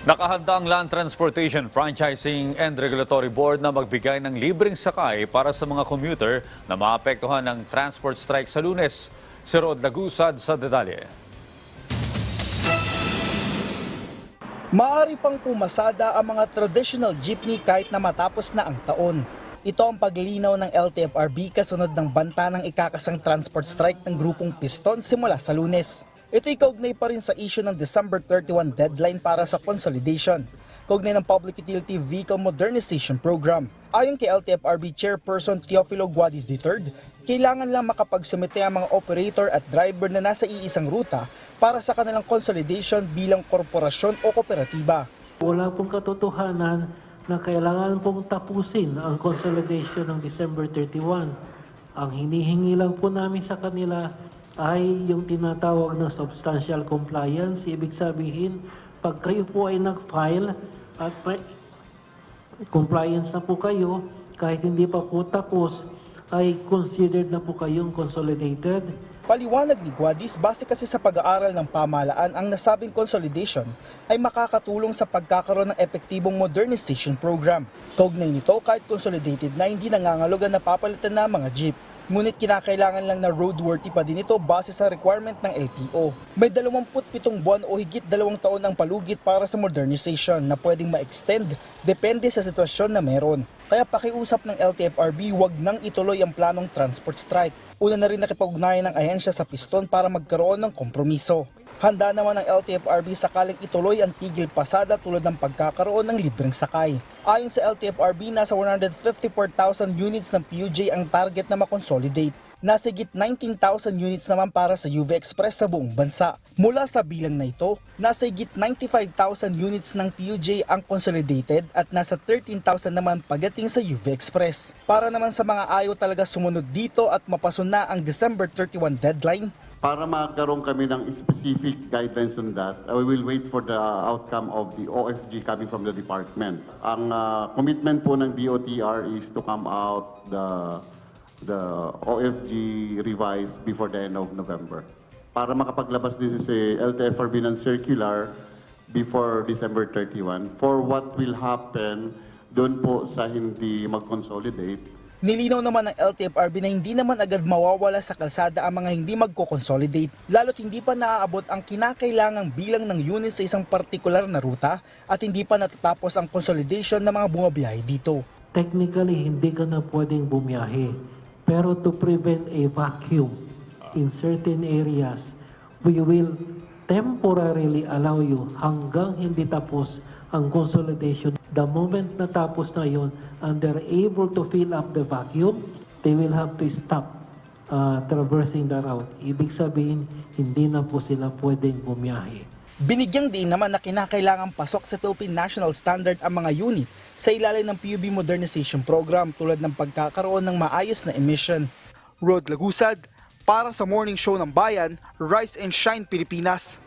Nakahanda ang Land Transportation Franchising and Regulatory Board na magbigay ng libreng sakay para sa mga commuter na maapektuhan ng transport strike sa lunes. Si Rod Lagusad sa detalye. Maaari pang pumasada ang mga traditional jeepney kahit na matapos na ang taon. Ito ang paglinaw ng LTFRB kasunod ng banta ng ikakasang transport strike ng grupong Piston simula sa lunes. Ito'y kaugnay pa rin sa issue ng December 31 deadline para sa consolidation. Kaugnay ng Public Utility Vehicle Modernization Program. Ayon kay LTFRB Chairperson Teofilo Guadis III, kailangan lang makapagsumite ang mga operator at driver na nasa iisang ruta para sa kanilang consolidation bilang korporasyon o kooperatiba. Wala pong katotohanan na kailangan pong tapusin ang consolidation ng December 31. Ang hinihingi lang po namin sa kanila ay yung tinatawag na substantial compliance. Ibig sabihin, pag kayo po ay nag-file at compliance na po kayo, kahit hindi pa po tapos, ay considered na po kayong consolidated. Paliwanag ni Guadis, base kasi sa pag-aaral ng pamahalaan, ang nasabing consolidation ay makakatulong sa pagkakaroon ng epektibong modernization program. Kaugnay nito, kahit consolidated na hindi nangangalogan na papalitan na mga jeep. Ngunit kinakailangan lang na roadworthy pa din ito base sa requirement ng LTO. May 27 buwan o higit dalawang taon ang palugit para sa modernization na pwedeng ma-extend depende sa sitwasyon na meron. Kaya pakiusap ng LTFRB wag nang ituloy ang planong transport strike. Una na rin nakipag-ugnayan ng ahensya sa piston para magkaroon ng kompromiso. Handa naman ang LTFRB sakaling ituloy ang tigil pasada tulad ng pagkakaroon ng libreng sakay. Ayon sa LTFRB, nasa 154,000 units ng PUJ ang target na makonsolidate. Nasa higit 19,000 units naman para sa UV Express sa buong bansa. Mula sa bilang na ito, nasa higit 95,000 units ng PUJ ang consolidated at nasa 13,000 naman pagdating sa UV Express. Para naman sa mga ayaw talaga sumunod dito at mapasun na ang December 31 deadline, Para magkaroon kami ng specific guidelines on that, uh, we will wait for the outcome of the OFG coming from the department. Ang uh, commitment po ng DOTR is to come out the the OFG revised before the end of November. Para makapaglabas din si LTFRB ng circular before December 31 for what will happen doon po sa hindi mag-consolidate Nilinaw naman ng LTFRB na hindi naman agad mawawala sa kalsada ang mga hindi magko-consolidate, lalo't hindi pa naaabot ang kinakailangang bilang ng units sa isang partikular na ruta at hindi pa natatapos ang consolidation ng mga bumabiyahe dito. Technically, hindi ka na pwedeng bumiyahe. Pero to prevent a vacuum in certain areas, we will temporarily allow you hanggang hindi tapos ang consolidation. The moment na tapos na yon and they're able to fill up the vacuum, they will have to stop uh, traversing the route. Ibig sabihin, hindi na po sila pwedeng bumiyahe. Binigyang din naman na kinakailangang pasok sa Philippine National Standard ang mga unit sa ilalim ng PUB Modernization Program tulad ng pagkakaroon ng maayos na emission. Rod Lagusad, para sa Morning Show ng Bayan, Rise and Shine Pilipinas.